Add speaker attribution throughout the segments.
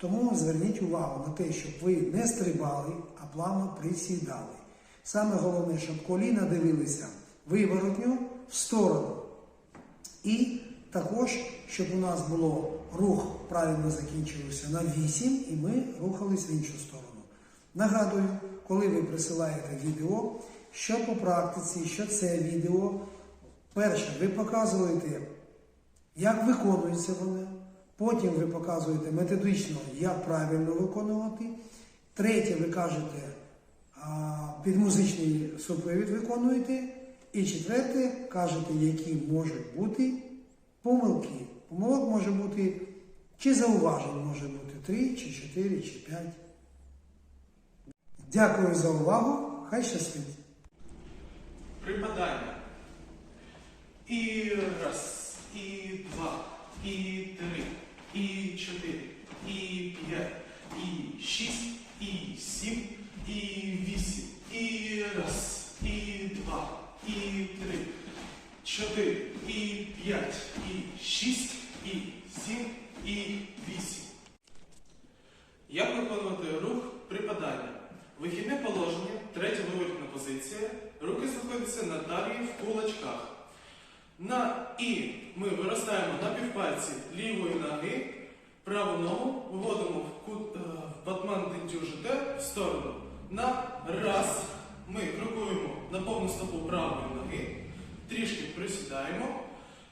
Speaker 1: Тому зверніть увагу на те, щоб ви не стрибали, а плавно присідали. Саме головне, щоб коліна дивилися виворотню в сторону. І також, щоб у нас було рух правильно закінчився на 8, і ми рухались в іншу сторону. Нагадую, коли ви присилаєте відео, що по практиці, що це відео, перше, ви показуєте, як виконуються вони, потім ви показуєте методично, як правильно виконувати. Третє, ви кажете, під музичний супровід виконуєте. І четверте, кажете, які можуть бути помилки. Помилок може бути, чи зауважень може бути 3, чи 4, чи 5. Дякую за увагу. Хай щастить.
Speaker 2: Припадання. І раз, і два, і три, і чотири, і п'ять, і шість, і сім, і вісім, і раз, і два, і три, чотири, і п'ять, і шість, і сім, і вісім. Як виконувати рух припадання? Вихідне положення, третя виворітна позиція. Руки знаходяться на талії в кулачках. На І ми виростаємо на півпальці лівої ноги, праву ногу виводимо в кут е, в батман дентюжите в сторону. На раз ми крокуємо на повну стопу правої ноги, трішки присідаємо,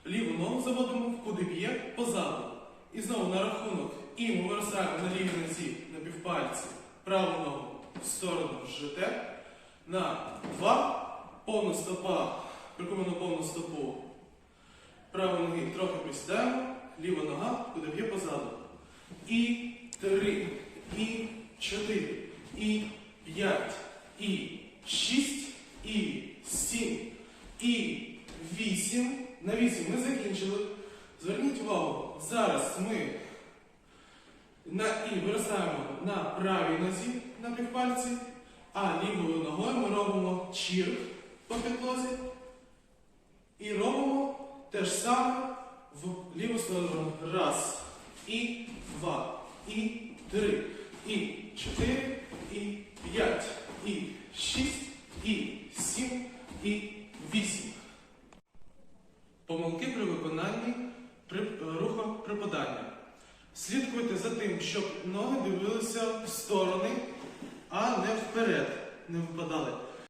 Speaker 2: ліву ногу заводимо в куди б'є позаду. І знову на рахунок І ми виростаємо на лівій нозі на півпальці, праву ногу в сторону жите. На два повна стопа, прикуємо на повну стопу правої ноги трохи присідаємо, ліва нога куди б'є позаду. І три, і чотири, і п'ять, і шість, і сім, і вісім. На вісім ми закінчили. Зверніть увагу, зараз ми на і виростаємо на правій нозі на півпальці, а лівою ногою ми робимо чір по підлозі і робимо те ж саме в ліву сторону. Раз, і два, і три, і чотири, і п'ять, і шість, і сім, і вісім. Помилки при виконанні при, руху припадання. Слідкуйте за тим, щоб ноги дивилися в сторони, а не вперед, не випадали.